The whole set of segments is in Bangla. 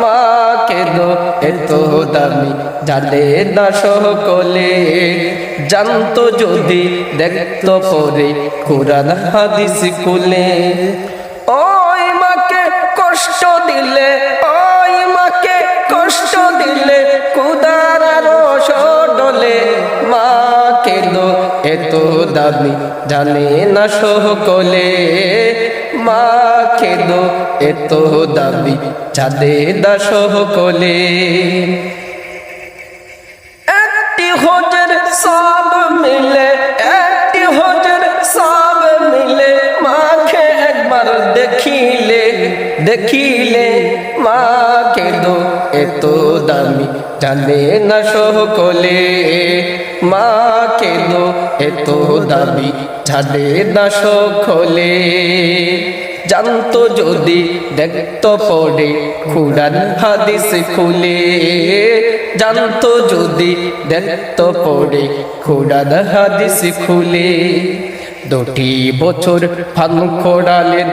মা দো এত দামি জালে না সকলে জানতো যদি দেখতো পরে কোরআন হাদিস কুলে ওই এত দামি জানে না সকলে। মা কেন এত দামি জানে না সকলে। একটি হজের সব মিলে, একটি হজের সব মিলে, মাকে একবার দেখিলে দেখিলে মাকে দো এত দামি জানে না সকলে। মাকে দো এত দামি জানে না সকলে। জানতো যদি দেখতো পড়ে খুরান হাদিস খুলে। জানতো যদি দেখতো পড়ে খুরান হাদিস খুলে। দুটি বছর ফান খোড়ালেন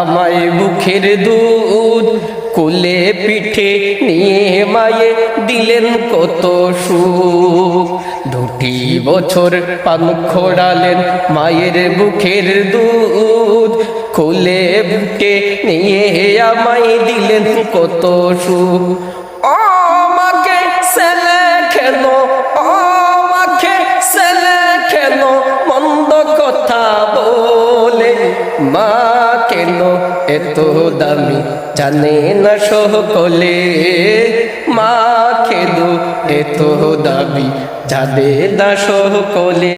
আমায় মুখের দুধ কোলে পিঠে নিয়ে মায়ে দিলেন কত সুখ। দুটি বছর পান খোড়ালেন মায়ের বুকের দুধ। কুলে বুকে নিয়ে আমায় দিলেন কত সুখ। কেন এত দামি? জানে না সকলে মা কেন এত দামি? জানে না সকলে।